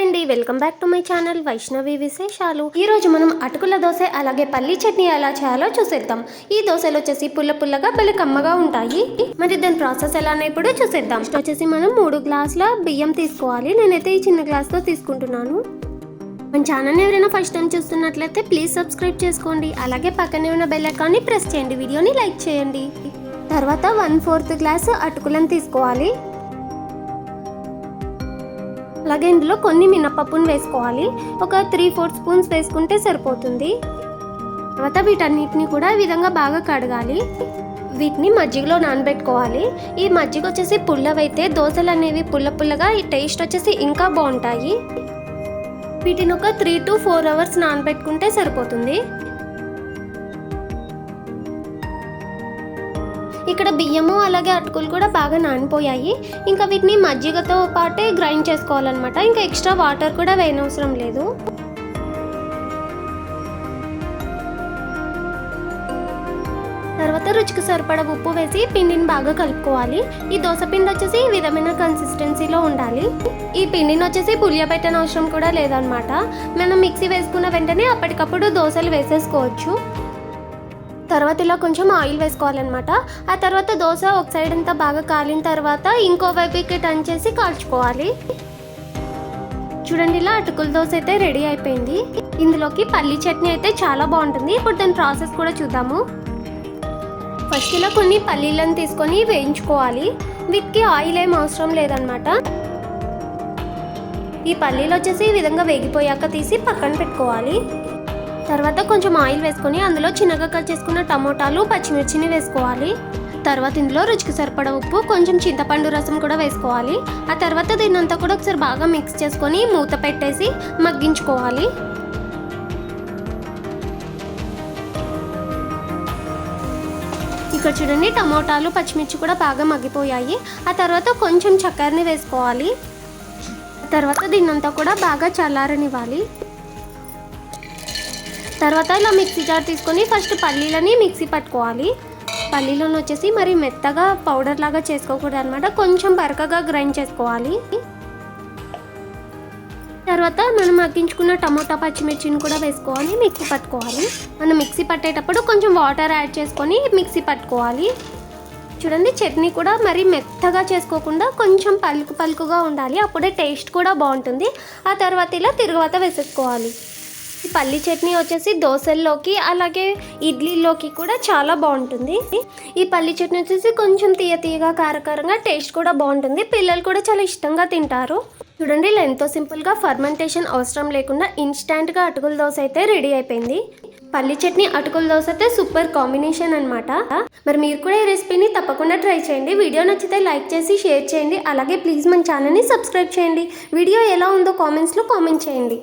Hi అండి. Welcome back to my channel Vaishnavi విశేషాలు ఈ రోజు మనం అటుకుల దోశ అలాగే పల్లి చట్నీ ఎలా చేయాలో చూసేద్దాం. ఈ దోశలు వచ్చేసి పుల్ల పుల్లగా పలు కమ్మగా ఉంటాయి. మరి దాని ప్రాసెస్ ఎలానో ఇప్పుడు చూసేద్దాం. వచ్చేసి మనం మూడు గ్లాసుల బియ్యం తీసుకోవాలి. నేనైతే ఈ చిన్న గ్లాస్తో తీసుకుంటున్నాను. మన ఛానల్ని ఎవరైనా ఫస్ట్ టైం చూస్తున్నట్లయితే ప్లీజ్ సబ్స్క్రైబ్ చేసుకోండి. అలాగే పక్కనే ఉన్న బెల్ ఐకాన్ని ప్రెస్ చేయండి. వీడియోని లైక్ చేయండి. తర్వాత వన్ ఫోర్త్ గ్లాస్ అటుకులను తీసుకోవాలి. అలాగే ఇందులో కొన్ని మినపప్పును వేసుకోవాలి. ఒక త్రీ ఫోర్ స్పూన్స్ వేసుకుంటే సరిపోతుంది. తర్వాత వీటన్నిటిని కూడా ఈ విధంగా బాగా కడగాలి. వీటిని మజ్జిగలో నానబెట్టుకోవాలి. ఈ మజ్జిగ వచ్చేసి పుల్లవైతే దోశలు అనేవి పుల్ల పుల్లగా ఈ టేస్ట్ వచ్చేసి ఇంకా బాగుంటాయి. వీటిని ఒక త్రీ టు ఫోర్ అవర్స్ నానబెట్టుకుంటే సరిపోతుంది. ఇక్కడ బియ్యము అలాగే అటుకులు కూడా బాగా నానిపోయాయి. ఇంకా వీటిని మజ్జిగతో పాటే గ్రైండ్ చేసుకోవాలన్నమాట. ఇంకా ఎక్స్ట్రా వాటర్ కూడా వేయనవసరం లేదు. తర్వాత రుచికి సరిపడ ఉప్పు వేసి పిండిని బాగా కలుపుకోవాలి. ఈ దోశ పిండి వచ్చేసి ఈ విధమైన కన్సిస్టెన్సీలో ఉండాలి. ఈ పిండిని వచ్చేసి పులియబెట్టని అవసరం కూడా లేదనమాట మనం మిక్సీ వేసుకున్న వెంటనే అప్పటికప్పుడు దోశలు వేసేసుకోవచ్చు. తర్వాత ఇలా కొంచెం ఆయిల్ వేసుకోవాలన్నమాట. ఆ తర్వాత దోశ ఒక సైడ్ అంతా బాగా కాలిన తర్వాత ఇంకో వైపుకి టర్న్ చేసి కాల్చుకోవాలి. చూడండి ఇలా అటుకుల దోశ అయితే రెడీ అయిపోయింది. ఇందులోకి పల్లి చట్నీ అయితే చాలా బాగుంటుంది. ఇప్పుడు దాని ప్రాసెస్ కూడా చూద్దాము. ఫస్ట్ ఇలా కొన్ని పల్లీలను తీసుకొని వేయించుకోవాలి. వీటికి ఆయిల్ ఏం అవసరం లేదనమాట ఈ పల్లీలు వచ్చేసి ఈ విధంగా వేగిపోయాక తీసి పక్కన పెట్టుకోవాలి. తర్వాత కొంచెం ఆయిల్ వేసుకొని అందులో చిన్నగా కట్ చేసుకున్న టమోటాలు పచ్చిమిర్చిని వేసుకోవాలి. తర్వాత ఇందులో రుచికి సరిపడ ఉప్పు కొంచెం చింతపండు రసం కూడా వేసుకోవాలి. ఆ తర్వాత దీన్నంతా కూడా ఒకసారి బాగా మిక్స్ చేసుకొని మూత పెట్టేసి మగ్గించుకోవాలి. ఇక్కడ చూడండి టమోటాలు పచ్చిమిర్చి కూడా బాగా మగ్గిపోయాయి. ఆ తర్వాత కొంచెం చక్కెరని వేసుకోవాలి. తర్వాత దీన్నంతా కూడా బాగా చల్లారనివ్వాలి. తర్వాత ఇలా మిక్సీ జార్ తీసుకొని ఫస్ట్ పల్లీలని మిక్సీ పట్టుకోవాలి. పల్లీలను వచ్చేసి మరి మెత్తగా పౌడర్ లాగా చేసుకోకూడదు అనమాట కొంచెం బరకగా గ్రైండ్ చేసుకోవాలి. తర్వాత మనం మగ్గించుకున్న టమోటా పచ్చిమిర్చిని కూడా వేసుకోవాలి మిక్సీ పట్టుకోవాలి. మనం మిక్సీ పట్టేటప్పుడు కొంచెం వాటర్ యాడ్ చేసుకొని మిక్సీ పట్టుకోవాలి. చూడండి చట్నీ కూడా మరి మెత్తగా చేసుకోకుండా కొంచెం పలుకు పలుకుగా ఉండాలి. అప్పుడే టేస్ట్ కూడా బాగుంటుంది. ఆ తర్వాత ఇలా తిరుగువాత వేసేసుకోవాలి. ఈ పల్లి చట్నీ వచ్చేసి దోశల్లోకి అలాగే ఇడ్లీలోకి కూడా చాలా బాగుంటుంది. ఈ పల్లి చట్నీ వచ్చేసి కొంచెం తీయ తీయగా కారకారంగా టేస్ట్ కూడా బాగుంటుంది. పిల్లలు కూడా చాలా ఇష్టంగా తింటారు. చూడండి ఇలా ఎంతో సింపుల్గా ఫర్మెంటేషన్ అవసరం లేకుండా ఇన్స్టాంట్గా అటుకుల దోశ అయితే రెడీ అయిపోయింది. పల్లి చట్నీ అటుకుల దోశ అయితే సూపర్ కాంబినేషన్ అనమాట మరి మీరు కూడా ఈ రెసిపీని తప్పకుండా ట్రై చేయండి. వీడియో నచ్చితే లైక్ చేసి షేర్ చేయండి. అలాగే ప్లీజ్ మన ఛానల్ని సబ్స్క్రైబ్ చేయండి. వీడియో ఎలా ఉందో కామెంట్స్లో కామెంట్ చేయండి.